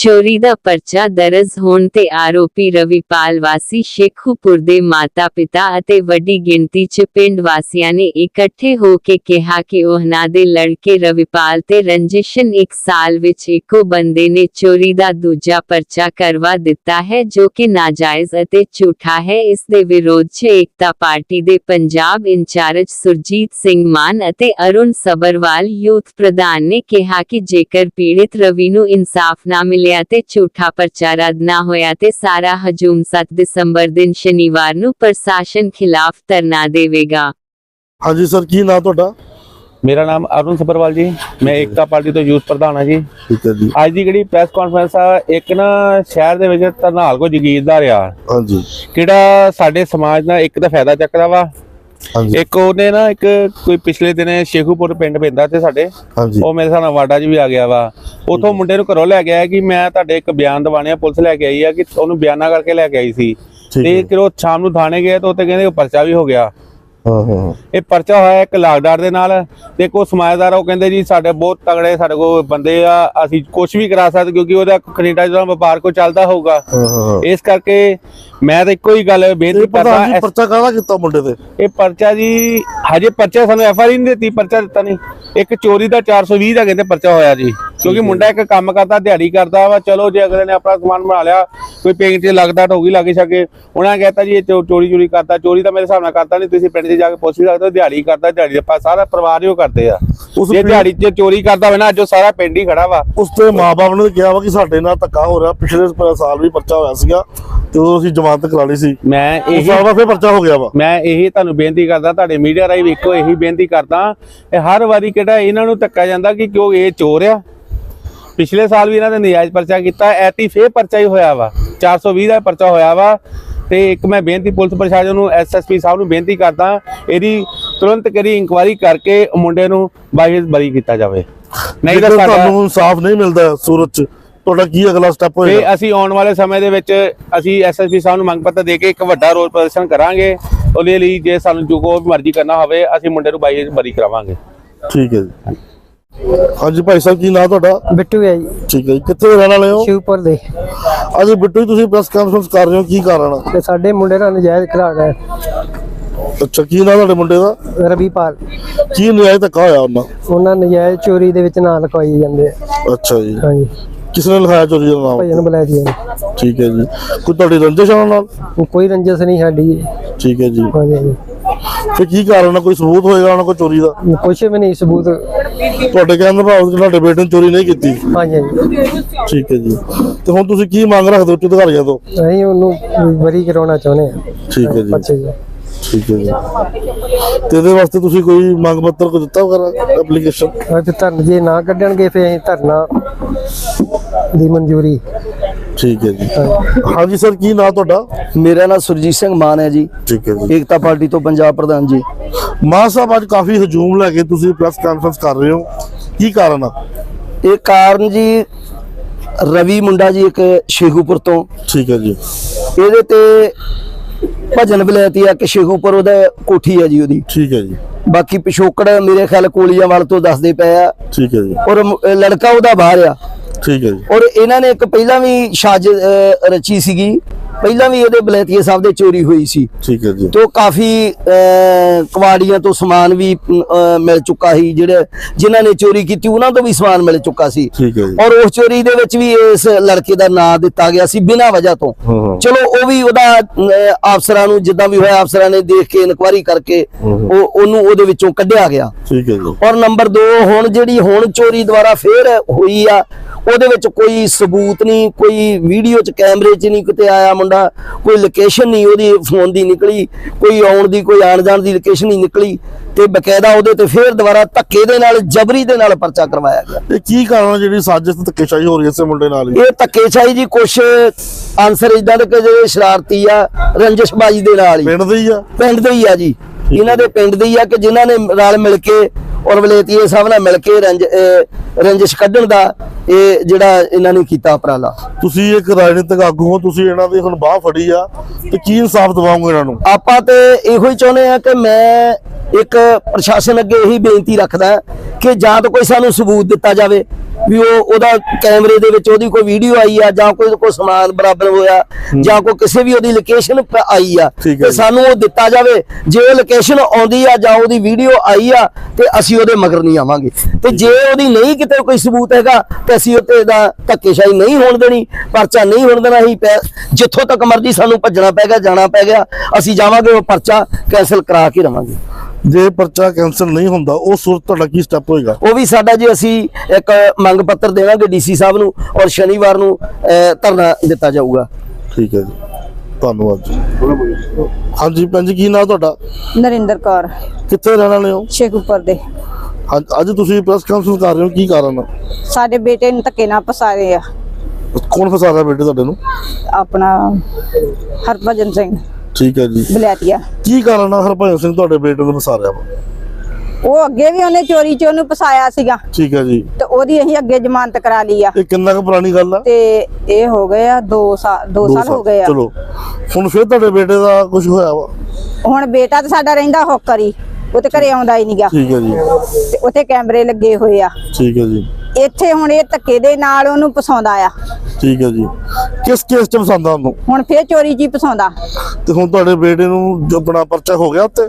ਚੋਰੀ ਦਾ ਪਰਚਾ ਦਰਜ ਹੋਣ ਤੇ ਆਰੋਪੀ ਰਵੀਪਾਲ ਵਾਸੀ ਸ਼ੇਖੂਪੁਰ ਦੇ ਮਾਤਾ-ਪਿਤਾ ਅਤੇ ਵੱਡੀ ਗਿਣਤੀ 'ਚ ਪਿੰਡ ਵਾਸੀਆਂ ਨੇ ਇਕੱਠੇ ਹੋ ਕੇ ਕਿਹਾ ਕਿ ਉਹਨਾਂ ਦੇ ਲੜਕੇ ਰਵੀਪਾਲ ਤੇ ਰੰਜਿਸ਼ਨ ਇੱਕ ਸਾਲ ਵਿੱਚ ਇੱਕੋ ਬੰਦੇ ਨੇ ਚੋਰੀ ਦਾ ਦੂਜਾ ਪਰਚਾ ਕਰਵਾ ਦਿੱਤਾ ਹੈ, ਜੋ ਕਿ ਨਾਜਾਇਜ਼ ਅਤੇ ਝੂਠਾ ਹੈ। ਇਸ ਦੇ ਵਿਰੋਧ 'ਚ ਏਕਤਾ ਪਾਰਟੀ ਦੇ ਪੰਜਾਬ ਇੰਚਾਰਜ ਸੁਰਜੀਤ ਸਿੰਘ ਮਾਨ ਅਤੇ ਅਰੁਣ ਸਬਰਵਾਲ ਯੂਥ ਪ੍ਰਧਾਨ ਨੇ ਕਿਹਾ ਕਿ ਜੇਕਰ ਪੀੜਿਤ ਰਵੀ ਨੂੰ ਇਨਸਾਫ ਨਾ ਮਿਲੇ ਮਿਲਿਆ ਤੇ ਝੂਠਾ ਪਰਚਾ ਰੱਦ ਨਾ ਹੋਇਆ ਤੇ ਸਾਰਾ ਹਜੂਮ 7 ਦਸੰਬਰ ਦਿਨ ਸ਼ਨੀਵਾਰ ਨੂੰ ਪ੍ਰਸ਼ਾਸਨ ਖਿਲਾਫ ਧਰਨਾ ਦੇਵੇਗਾ। ਹਾਂਜੀ ਸਰ ਕੀ ਨਾਂ ਤੁਹਾਡਾ? ਮੇਰਾ ਨਾਮ ਅਰੁਣ ਸਬਰਵਾਲ ਜੀ। ਮੈਂ ਏਕਤਾ ਪਾਰਟੀ ਤੋਂ ਯੂਥ ਪ੍ਰਧਾਨ ਹਾਂ ਜੀ। ਠੀਕ ਹੈ ਜੀ। ਅੱਜ ਦੀ ਜਿਹੜੀ ਪ੍ਰੈਸ ਕਾਨਫਰੰਸ ਆ ਇੱਕ ਨਾ ਸ਼ਹਿਰ ਦੇ ਵਿੱਚ ਧਰਨਾਲ ਕੋ ਜਗੀਰਦਾਰ ਆ। ਹਾਂਜੀ। ਕਿਹੜਾ ਸਾਡੇ ਸਮਾਜ ਦਾ ਇੱਕ ਤਾਂ ਫਾਇਦਾ ਚੱਕਦਾ ਵਾ ਇੱਕ ਉਹਨੇ ਨਾ ਇੱਕ ਕੋਈ ਪਿਛਲੇ ਦਿਨੇ ਸ਼ੇਖੂਪੁਰ ਪਿੰਡ ਪੈਂਦਾ ਤੇ ਸਾਡੇ ਉਹ ਮੇਰੇ ਹਿਸਾਬ ਨਾਲ ਵਾਡਾ 'ਚ ਵੀ ਆ ਗਿਆ ਵਾ। ਉਥੋਂ ਮੁੰਡੇ ਨੂੰ ਘਰੋਂ ਲੈ ਕੇ ਆਇਆ ਕਿ ਮੈਂ ਤੁਹਾਡੇ ਇੱਕ ਬਿਆਨ ਦਵਾਣੇ ਆ ਪੁਲਿਸ ਲੈ ਕੇ ਆਈ ਆ ਕਿ ਉਹਨੂੰ ਬਿਆਨਾ ਕਰਕੇ ਲੈ ਕੇ ਆਈ ਸੀ। ਤੇ ਕਿ ਉਹ ਸ਼ਾਮ ਨੂੰ ਥਾਣੇ ਗਏ ਤਾਂ ਉੱਥੇ ਕਹਿੰਦੇ ਪਰਚਾ ਵੀ ਹੋ ਗਿਆ। ਹਾਂ ਹਾਂ। ਇਹ ਪਰਚਾ ਹੋਇਆ ਇੱਕ ਲਾਗਡਾਰ ਦੇ ਨਾਲ ਤੇ ਕੋ ਸਮਾਜਦਾਰ ਉਹ ਕਹਿੰਦੇ ਜੀ ਸਾਡੇ ਬਹੁਤ ਤਗੜੇ ਸਾਡੇ ਕੋਲ ਬੰਦੇ ਆ ਅਸੀਂ ਕੁਝ ਵੀ ਕਰਾ ਸਕਦੇ ਕਿਉਂਕਿ ਉਹਦਾ ਕੈਨੇਡਾ ਦਾ ਵਪਾਰ ਕੋ ਚੱਲਦਾ ਹੋਊਗਾ। ਇਸ ਕਰਕੇ ਮੈਂ ਤਾਂ ਇੱਕੋ ਹੀ ਗੱਲ ਬੇਨਤੀ ਕਰਦਾ ਪਰਚਾ ਕਾਹਦਾ ਕੀਤਾ ਮੁੰਡੇ ਤੇ ਇਹ ਪਰਚਾ ਜੀ ਹਜੇ ਪਰਚਾ ਸਾਨੂੰ ਐਫ ਆਈ ਨਹੀਂ ਦਿੱਤੀ ਪਰਚਾ ਦਿੱਤਾ ਨਹੀਂ ਇੱਕ ਚੋਰੀ ਦਾ 420 ਦਾ ਕਹਿੰਦੇ ਪਰਚਾ ਹੋਇਆ ਜੀ ਕਿਉਂਕਿ ਮੁੰਡਾ ਇੱਕ ਕੰਮ ਕਰਦਾ ਦਿਹਾੜੀ ਕਰਦਾ ਵਾ ਚਲੋ ਜੇ ਅਗਲੇ ਨੇ ਆਪਣਾ ਸਮਾਨ ਬਣਾ ਲਿਆ ਕੋਈ ਪੇਂਟ 'ਚ ਲੱਗਦਾ ਢੋਗੀ ਲੱਗ ਸਕੇ। ਉਹਨਾਂ ਨੇ ਕਹਿਤਾ ਜੀ ਇਹ ਚੋਰੀ ਚੋਰੀ ਕਰਦਾ ਚੋਰੀ ਤਾਂ ਮੇਰੇ ਹਿਸਾਬ ਨਾਲ ਕਰਦਾ ਨਹੀਂ ਤੁਸੀਂ ਪਿੰਡ 'ਚ ਜਾ ਕੇ ਪੁੱਛ ਵੀ ਸਕਦੇ ਹੋ ਦਿਹਾੜੀ ਕਰਦਾ ਦਿਹਾੜੀ ਦਾ ਸਾਰਾ ਪਰਿਵਾਰ ਹੀ ਉਹ ਕਰਦੇ ਆ। ਜੇ ਦਿਹਾੜੀ 'ਚ ਚੋਰੀ ਕਰਦਾ ਹੋਵੇ ਨਾ ਅੱਜ ਉਹ ਸਾਰਾ ਪਿੰਡ ਹੀ ਖੜਾ ਵਾ। ਉਸ ਤੇ ਮਾਪੇ ਨੇ ਕਿਹਾ ਵਾ ਕਿ ਸਾਡੇ ਨਾਲ ਧੱਕਾ ਹੋ ਰਿਹਾ ਪਿਛਲੇ ਸਾਲ ਵੀ ਪਰਚਾ ਹੋਇਆ ਸੀਗਾ ਤੇ ਉਦੋਂ ਅਸੀਂ ਜ਼ਮਾਨਤ ਕਰਾ ਲਈ ਸੀ। ਮੈਂ ਇਹੀ ਸਾਲ ਫਿਰ ਪਰਚਾ ਹੋ ਗਿਆ ਵਾ। ਮੈਂ ਇਹੀ ਤੁਹਾਨੂੰ ਬੇਨਤੀ ਕਰਦਾ ਤੁਹਾਡੇ ਮੀਡੀਆ ਰਾਹੀਂ ਵੀ ਇੱਕੋ ਇਹੀ ਬੇਨਤੀ ਕਰਦਾ ਇਹ ਹਰ ਵਾਰੀ ਕਿਹੜਾ ਇਹਨਾਂ ਨੂੰ ਧੱਕਾ ਜਾਂਦਾ ਕਿ ਕਿਉਂ ਇਹ ਚੋਰ ਆ? ਪਿਛਲੇ ਸਾਲ ਵੀ ਇਹਨਾਂ ਨੇ ਨਜਾਇਜ਼ ਪਰਚਾ ਕੀਤਾ ਐਤੀ ਫੇਰ ਪਰਚਾ ਹੀ ਹੋਇਆ ਵਾ। 420 ਦਾ ਪਰਚਾ ਹੋਇਆ ਵਾ ਤੇ ਇੱਕ ਮੈਂ ਬੇਨਤੀ ਪੁਲਿਸ ਪ੍ਰਸ਼ਾਸਨ ਨੂੰ ਐਸਐਸਪੀ ਸਾਹਿਬ ਨੂੰ ਬੇਨਤੀ ਕਰਦਾ ਇਹਦੀ ਤੁਰੰਤ ਕਰੀ ਇਨਕੁਆਇਰੀ ਕਰਕੇ ਮੁੰਡੇ ਨੂੰ ਬਾਈ ਬਰੀ ਕੀਤਾ ਜਾਵੇ। ਨਹੀਂ ਤਾਂ ਤੁਹਾਨੂੰ ਇਨਸਾਫ ਨਹੀਂ ਮਿਲਦਾ ਸੂਰਤ ਚ ਤੁਹਾਡਾ ਕੀ ਅਗਲਾ ਸਟੈਪ ਤੇ ਹੋਏਗਾ ਅਸੀਂ ਆਉਣ ਵਾਲੇ ਸਮੇਂ ਦੇ ਵਿੱਚ ਅਸੀਂ ਐਸਐਸਪੀ ਸਾਹਿਬ ਨੂੰ ਮੰਗ ਪੱਤਰ ਦੇ ਕੇ ਇੱਕ ਵੱਡਾ ਰੋਲ ਪ੍ਰਦਰਸ਼ਨ ਕਰਾਂਗੇ। ਉਹਦੇ ਲਈ ਜੇ ਸਾਨੂੰ ਜੋ ਕੋਈ ਮਰਜ਼ੀ ਕਰਨਾ ਹੋਵੇ ਅਸੀਂ ਮੁੰਡੇ ਨੂੰ ਬਾਈ ਬਰੀ ਕਰਾਵਾਂਗੇ। ਠੀਕ ਹੈ ਜੀ। ਹਾਂਜੀ ਭਾਈ ਸਾਹਿਬ ਕੀ ਨਾਂ ਤੁਹਾਡਾ? ਬਿੱਟੂ ਹੈ ਜੀ। ਠੀਕ ਹੈ ਜੀ। ਕਿੱਥੇ ਦੇ ਰਹਿਣ ਵਾਲੇ ਹੋ? ਸ਼ਿਵਪੁਰ ਦੇ। ਅੱਜ ਬਿੱਟੂ ਜੀ ਤੁਸੀਂ ਪ੍ਰੈਸ ਕਾਨਫਰੰਸ ਕਰ ਰਹੇ ਹੋ ਕੀ ਕਾਰਨ ਆ? ਤੇ ਸਾਡੇ ਮੁੰਡੇ ਦਾ ਨਜਾਇਜ਼ ਖਿਲਾੜ ਹੈ। ਅੱਛਾ ਕੀ ਨਾਂ ਤੁਹਾਡੇ ਮੁੰਡੇ ਦਾ? ਰਵੀਪਾਲ। ਕੀ ਨਜਾਇਜ਼ ਧੱਕਾ ਹੋਇਆ ਉਹਨਾਂ? ਉਹਨਾਂ ਨਜਾਇਜ਼ ਚੋਰੀ ਦੇ ਵਿੱਚ ਨਾਂ ਲਿਖਵਾਈ ਜਾਂਦੇ ਆ। ਅੱਛਾ ਜੀ। ਹਾਂਜੀ। ਕਿਸ ਨੇ ਲਿਖਾਇਆ ਚੋਰੀ ਦਾ ਨਾਮ? ਭਜਨ ਬੁਲਾਇਆ ਜੀ ਠੀਕ ਹੈ ਜੀ। ਕੋਈ ਤੁਹਾਡੀ ਰੰਜਿਸ਼ ਆ ਉਹਨਾਂ ਨਾਲ? ਕੋਈ ਰੰਜਸ ਨਹੀਂ ਸਾਡੀ। ਜੀ। ਠੀਕ ਹੈ ਜੀ। ਹਾਂਜੀ ਹਾਂਜੀ। ਤੇ ਕੀ ਕਾਰਨ ਆ? ਕੋਈ ਸਬੂਤ ਹੋਏਗਾ ਉਹਨਾਂ ਕੋਲ ਚੋਰੀ ਦਾ? ਕੁਛ ਵੀ ਨਹੀਂ ਸਬੂਤ। ਤੁਹਾਡੇ ਕਹਿਣ ਦਾ ਭਾਵ ਕਿ ਤੁਹਾਡੇ ਬੇਟੇ ਨੇ ਚੋਰੀ ਨਹੀਂ ਕੀਤੀ। ਹਾਂਜੀ ਹਾਂਜੀ। ਠੀਕ ਹੈ ਜੀ। ਤੇ ਹੁਣ ਤੁਸੀਂ ਕੀ ਮੰਗ ਰੱਖਦੇ ਹੋ ਉੱਚ ਅਧਿਕਾਰੀਆਂ ਤੋਂ? ਅਸੀਂ ਉਹਨੂੰ ਬਰੀ ਕਰਾਉਣਾ ਚਾਹੁੰਦੇ ਆ ਠੀਕ ਹੈ ਜੀ। ਅੱਛਾ ਜੀ ਠੀਕ ਹੈ ਜੀ। ਤੇ ਇਹਦੇ ਵਾਸਤੇ ਤੁਸੀਂ ਕੋਈ ਮੰਗ ਪੱਤਰ ਕੋ ਦਿੱਤਾ ਵਗੈਰਾ ਐਪਲੀਕੇਸ਼ਨ ਹਾਂ ਤੇ ਧਰਨ ਜੇ ਨਾ ਕੱਢਣਗੇ ਫੇ ਅਸੀਂ ਧਰਨਾ ਦੀ ਮਨਜ਼ੂਰੀ ਠੀਕ ਹੈ ਜੀ। ਹਾਂਜੀ ਸਰ ਕੀ ਨਾਂ ਤੁਹਾਡਾ? ਮੇਰਾ ਨਾਮ ਸੁਰਜੀਤ ਸਿੰਘ ਮਾਨ ਹੈ ਜੀ। ਠੀਕ ਹੈ ਜੀ। ਏਕਤਾ ਪਾਰਟੀ ਤੋਂ ਪੰਜਾਬ ਪ੍ਰਧਾਨ ਜੀ। ਮਾਨ ਸਾਹਿਬ ਅੱਜ ਕਾਫੀ ਹਜੂਮ ਲੈ ਕੇ ਤੁਸੀਂ ਪ੍ਰੈਸ ਕਾਨਫਰੰਸ ਕਰ ਰਹੇ ਹੋ। ਕੀ ਕਾਰਨ ਆ? ਇਹ ਕਾਰਨ ਜੀ ਰਵੀ ਮੁੰਡਾ ਜੀ ਇੱਕ ਸ਼ੇਖੂਪੁਰ ਤੋਂ। ਠੀਕ ਹੈ ਜੀ। ਇਹਦੇ ਤੇ ਭਜਨ ਬਲੈਤੀ ਆ ਕਿ ਸ਼ੇਖੂਪੁਰ ਉਹਦਾ ਕੋਠੀ ਹੈ ਜੀ ਉਹਦੀ। ਠੀਕ ਹੈ ਜੀ। ਬਾਕੀ ਪਿਛੋਕੜ ਮੇਰੇ ਖਿਆਲ ਕੋਲੀਆਂਵਾਲ ਤੋਂ ਦੱਸਦੇ ਪਏ ਆ। ਠੀਕ ਹੈ ਜੀ। ਔਰ ਲੜਕਾ ਉਹਦਾ ਬਾਹਰ ਆ। ਠੀਕ ਹੈ ਜੀ। ਔਰ ਇਹਨਾਂ ਨੇ ਇੱਕ ਪਹਿਲਾਂ ਵੀ ਸਾਜ਼ ਰਚੀ ਸੀਗੀ। ਪਹਿਲਾਂ ਵੀ ਇਹਦੇ ਬਲੈਤੀਏ ਸਾਹਿਬ ਦੇ ਚੋਰੀ ਹੋਈ ਸੀ। ਠੀਕ ਹੈ ਜੀ। ਤੋਂ ਕਾਫੀ ਕਵਾੜੀਆਂ ਤੋਂ ਸਮਾਨ ਵੀ ਮਿਲ ਚੁੱਕਾ ਸੀ। ਜਿਹੜੇ ਜਿਨ੍ਹਾਂ ਨੇ ਚੋਰੀ ਕੀਤੀ ਉਹਨਾਂ ਤੋਂ ਵੀ ਸਮਾਨ ਮਿਲ ਚੁੱਕਾ ਸੀ। ਠੀਕ ਹੈ ਜੀ। ਔਰ ਉਸ ਚੋਰੀ ਦੇ ਵਿੱਚ ਵੀ ਇਸ ਲੜਕੇ ਦਾ ਨਾਂ ਦਿੱਤਾ ਗਿਆ ਸੀ ਬਿਨਾਂ ਵਜ੍ਹਾ ਤੋਂ। ਚਲੋ ਉਹ ਵੀ ਉਹਦਾ ਅਫਸਰਾਂ ਨੂੰ ਜਿੱਦਾਂ ਵੀ ਹੋਇਆ ਅਫਸਰਾਂ ਨੇ ਦੇਖ ਕੇ ਇਨਕੁਆਇਰੀ ਕਰਕੇ ਉਹ ਉਹਨੂੰ ਉਹਦੇ ਵਿੱਚੋਂ ਕੱਢਿਆ ਗਿਆ। ਠੀਕ ਹੈ ਜੀ। ਔਰ ਨੰਬਰ 2 ਹੁਣ ਜਿਹੜੀ ਹੁਣ ਚੋਰੀ ਦੁਬਾਰਾ ਫੇਰ ਹੋਈ ਆ ਉਹਦੇ ਵਿੱਚ ਕੋਈ ਸਬੂਤ ਨਹੀਂ ਕੋਈ ਵੀਡੀਓ ਚ ਕੈਮਰੇ 'ਚ ਨਹੀਂ ਕਿਤੇ ਆਇਆ ਮੁੰਡਾ ਕੋਈ ਲੋਕੇਸ਼ਨ ਨਹੀਂ ਉਹਦੀ ਫੋਨ ਦੀ ਨਿਕਲੀ ਕੋਈ ਆਉਣ ਦੀ ਕੋਈ ਆਣ ਜਾਣ ਦੀ ਲੋਕੇਸ਼ਨ ਨਹੀਂ ਨਿਕਲੀ ਤੇ ਬਕਾਇਦਾ ਉਹਦੇ ਤੇ ਫੇਰ ਦੁਬਾਰਾ ਧੱਕੇ ਦੇ ਨਾਲ ਜਬਰੀ ਦੇ ਨਾਲ ਪਰਚਾ ਕਰਵਾਇਆ ਗਿਆ। ਇਹ ਕੀ ਕਾਰਨ ਜਿਹੜੀ ਸਾਜ਼ਿਸ਼ ਧੱਕੇਸ਼ਾਹੀ ਹੋ ਰਹੀ ਇਸੇ ਮੁੰਡੇ ਨਾਲ ਇਹ ਧੱਕੇਸ਼ਾਹੀ ਜੀ ਕੁਛ ਆਨਸਰ ਇਦਾਂ ਦੇ ਕਿ ਜਿਹੜੇ ਸ਼ਰਾਰਤੀ ਆ ਰੰਜਿਸ਼ਬਾਜੀ ਦੇ ਨਾਲ ਹੀ। ਪਿੰਡ ਦੇ ਹੀ ਆ? ਪਿੰਡ ਦੇ ਹੀ ਆ ਜੀ। ਇਹਨਾਂ ਦੇ ਪਿੰਡ ਦੇ ਹੀ ਆ ਕਿ ਜਿਨ੍ਹਾਂ ਨੇ ਰਲ ਮਿਲ ਕੇ ਔਰ ਵਲੇਤੀਏ ਸਾਹਿਬ ਨਾਲ ਮਿਲ ਕੇ ਰੰਜਿਸ਼ ਕੱਢਣ ਦਾ ਇਹ ਜਿਹੜਾ ਇਹਨਾਂ ਨੇ ਕੀਤਾ ਉਪਰਾਲਾ। ਤੁਸੀਂ ਇੱਕ ਰਾਜਨੀਤਿਕ ਆਗੂ ਹੋ ਤੁਸੀਂ ਇਹਨਾਂ ਦੀ ਹੁਣ ਬਾਹ ਫੜੀ ਆ ਤੇ ਕੀ ਇਨਸਾਫ ਦਿਵਾਓਗੇ ਇਹਨਾਂ ਨੂੰ? ਆਪਾਂ ਤੇ ਇਹੋ ਹੀ ਚਾਹੁੰਦੇ ਆ ਕਿ ਮੈਂ ਇੱਕ ਪ੍ਰਸ਼ਾਸਨ ਅੱਗੇ ਇਹੀ ਬੇਨਤੀ ਰੱਖਦਾ ਕਿ ਜਾਂ ਤਾਂ ਕੋਈ ਸਾਨੂੰ ਸਬੂਤ ਦਿੱਤਾ ਜਾਵੇ ਵੀ ਉਹ ਉਹਦਾ ਕੈਮਰੇ ਦੇ ਵਿੱਚ ਉਹਦੀ ਕੋਈ ਵੀਡੀਓ ਆਈ ਆ ਜਾਂ ਕੋਈ ਕੋਈ ਸਮਾਨ ਬਰਾਬਰ ਹੋਇਆ ਜਾਂ ਕੋਈ ਕਿਸੇ ਵੀ ਉਹਦੀ ਲੋਕੇਸ਼ਨ ਆਈ ਆ ਹੈ ਤੇ। ਸਾਨੂੰ ਉਹ ਦਿੱਤਾ ਜਾਵੇ। ਜੇ ਉਹ ਲੋਕੇਸ਼ਨ ਆਉਂਦੀ ਆ ਜਾਂ ਉਹਦੀ ਵੀਡੀਓ ਆਈ ਆ ਤੇ ਅਸੀਂ ਉਹਦੇ ਮਗਰ ਨਹੀਂ ਆਵਾਂਗੇ। ਤੇ ਜੇ ਉਹਦੀ ਨਹੀਂ ਕਿਤੇ ਕੋਈ ਸਬੂਤ ਹੈਗਾ ਤੇ ਅਸੀਂ ਉੱਤੇ ਦਾ ਧੱਕੇਸ਼ਾਹੀ ਨਹੀਂ ਹੋਣ ਦੇਣੀ ਪਰਚਾ ਨਹੀਂ ਹੋਣ ਦੇਣਾ ਪੈ- ਜਿੱਥੋਂ ਤੱਕ ਮਰਜ਼ੀ ਸਾਨੂੰ ਭੱਜਣਾ ਪੈ ਗਿਆ ਜਾਣਾ ਪੈ ਗਿਆ ਅਸੀਂ ਜਾਵਾਂਗੇ ਉਹ ਪਰਚਾ ਕੈਨਸਲ ਕਰਾ ਕੇ ਰਵਾਂਗੇ। ਜੇ ਪਰਚਾ ਕੈਂਸਲ ਨਹੀਂ ਹੁੰਦਾ ਉਹ ਸੁਰਤ ਤੁਹਾਡਾ ਕੀ ਸਟੈਪ ਹੋਏਗਾ? ਉਹ ਵੀ ਸਾਡਾ ਜੀ ਅਸੀਂ ਇੱਕ ਮੰਗ ਪੱਤਰ ਦੇਵਾਂਗੇ ਡੀਸੀ ਸਾਹਿਬ ਨੂੰ ਔਰ ਸ਼ਨੀਵਾਰ ਨੂੰ ਧਰਨਾ ਦਿੱਤਾ ਜਾਊਗਾ। ਠੀਕ ਹੈ ਜੀ। ਧੰਨਵਾਦ ਜੀ। ਹਾਂਜੀ ਭੈਣ ਜੀ ਕੀ ਨਾਮ ਤੁਹਾਡਾ? ਨਰਿੰਦਰ ਕੌਰ। ਕਿੱਥੇ ਰਹਿਣ ਵਾਲੇ ਹੋ? ਸ਼ੇਖੂਪੁਰ ਦੇ। ਅੱਜ- ਅੱਜ ਤੁਸੀਂ ਪ੍ਰੈਸ ਕਾਨਫਰੰਸ ਕਰ ਰਹੇ ਹੋ ਕੀ ਕਾਰਨ ਆ? ਸਾਡੇ ਬੇਟੇ ਨੂੰ ਧੱਕੇ ਨਾਲ ਫਸਾ ਰਹੇ ਆ। ਕੌਣ ਫਸਾ ਰਿਹਾ ਬੇਟੇ ਤੁਹਾਡੇ ਨੂੰ? ਆਪਣਾ ਹਰਭਜਨ ਸਿੰਘ। ਠੀਕ ਹੈ ਜੀ। ਬਲੈਤੀਆ। ਕੀ ਕਾਰਨ ਆ ਹਰਭਜਨ ਸਿੰਘ ਤੁਹਾਡੇ ਬੇਟੇ ਨੂੰ ਫਸਾ ਰਿਹਾ ਵਾ? ਉਹ ਅੱਗੇ ਵੀ ਉਹਨੇ ਚੋਰੀ ਚ ਉਹਨੂੰ ਫਸਾਇਆ ਸੀਗਾ। ਠੀਕ ਹੈ ਜੀ। ਤੇ ਉਹਦੀ ਅਸੀਂ ਅੱਗੇ ਜ਼ਮਾਨਤ ਕਰਾ ਲਈ ਆ। ਇਹ ਕਿੰਨਾ ਕੁ ਪੁਰਾਣੀ ਗੱਲ ਆ? ਤੇ ਇਹ ਹੋ ਗਏ ਆ 2 ਸਾਲ 2 ਦੋ ਸਾਲ ਹੋ ਗਏ ਆ। ਚਲੋ। ਹੁਣ ਫਿਰ ਤੁਹਾਡੇ ਬੇਟੇ ਦਾ ਕੁਝ ਹੋਇਆ ਵਾ? ਹੁਣ ਬੇਟਾ ਤੇ ਸਾਡਾ ਰਹਿੰਦਾ ਹੋਕਰੀ। ਉਹ ਤੇ ਘਰੇ ਆਉਂਦਾ ਹੀ ਨਹੀਂਗਾ ਠੀਕ ਹੈ ਜੀ। ਤੇ ਉੱਥੇ ਕੈਮਰੇ ਲੱਗੇ ਹੋਏ ਆ। ਠੀਕ ਹੈ ਜੀ। ਇੱਥੇ ਹੁਣ ਇਹ ਧੱਕੇ ਦੇ ਨਾਲ ਉਹਨੂੰ ਫਸਾਉਂਦਾ ਆ। ਠੀਕ ਹੈ ਜੀ। ਕਿਸ ਕੇਸ ਚ ਫਸਾਂਦਾ ਉਹਨੂੰ? ਹੁਣ ਫੇਰ ਚੋਰੀ ਜੀ ਫਸਾਉਂਦਾ ਤੇ ਹੁਣ ਤੁਹਾਡੇ ਬੇਟੇ ਨੂੰ ਜੋ ਆਪਣਾ ਪਰਚਾ ਹੋ ਗਿਆ ਉੱਤੇ?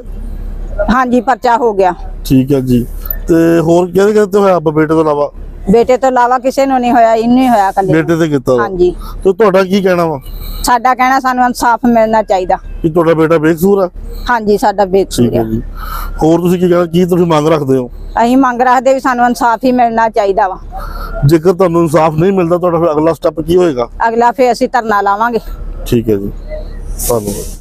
ਹਾਂਜੀ ਪਰਚਾ ਹੋ ਗਿਆ। ਠੀਕ ਹੈ ਜੀ। ਤੇ ਹੋਰ ਕਿਹਦੇ ਕਿਹਦੇ ਤੇ ਹੋਇਆ ਬੇਟੇ ਤੋਂ ਇਲਾਵਾ? ਬੇਟੇ ਤੋਂ ਇਲਾਵਾ ਕਿਸੇ ਨੂੰ ਨਹੀਂ ਹੋਇਆ ਇਹਨੂੰ ਹੀ ਹੋਇਆ ਕੱਲੇ ਬੇਟੇ ਤੇ ਕੀਤਾ ਵਾ। ਹਾਂਜੀ। ਤੇ ਤੁਹਾਡਾ ਕੀ ਕਹਿਣਾ ਵਾ? ਸਾਡਾ ਕਹਿਣਾ ਸਾਨੂੰ ਇਨਸਾਫ ਮਿਲਣਾ ਚਾਹੀਦਾ। ਕਿ ਤੁਹਾਡਾ ਬੇਟਾ ਬੇਕਸੂਰ ਆ? ਹਾਂਜੀ ਸਾਡਾ ਬੇਕਸੂਰ ਹੈ ਆ। ਜੀ। ਹੋਰ ਤੁਸੀਂ ਕੀ ਕਹਿਣਾ ਕੀ ਤੁਸੀਂ ਮੰਗ ਰੱਖਦੇ ਹੋ? ਅਸੀਂ ਮੰਗ ਰੱਖਦੇ ਵੀ ਸਾਨੂੰ ਇਨਸਾਫ ਹੀ ਮਿਲਣਾ ਚਾਹੀਦਾ ਵਾ। ਜੇਕਰ ਤੁਹਾਨੂੰ ਇਨਸਾਫ ਨਹੀਂ ਮਿਲਦਾ ਤੁਹਾਡਾ ਫਿਰ ਅਗਲਾ ਸਟੈਪ ਕੀ ਹੋਏਗਾ? ਅਗਲਾ ਫੇਰ ਅਸੀਂ ਧਰਨਾ ਲਾਵਾਂਗੇ। ਠੀਕ ਹੈ ਜੀ। ਧੰਨਵਾਦ।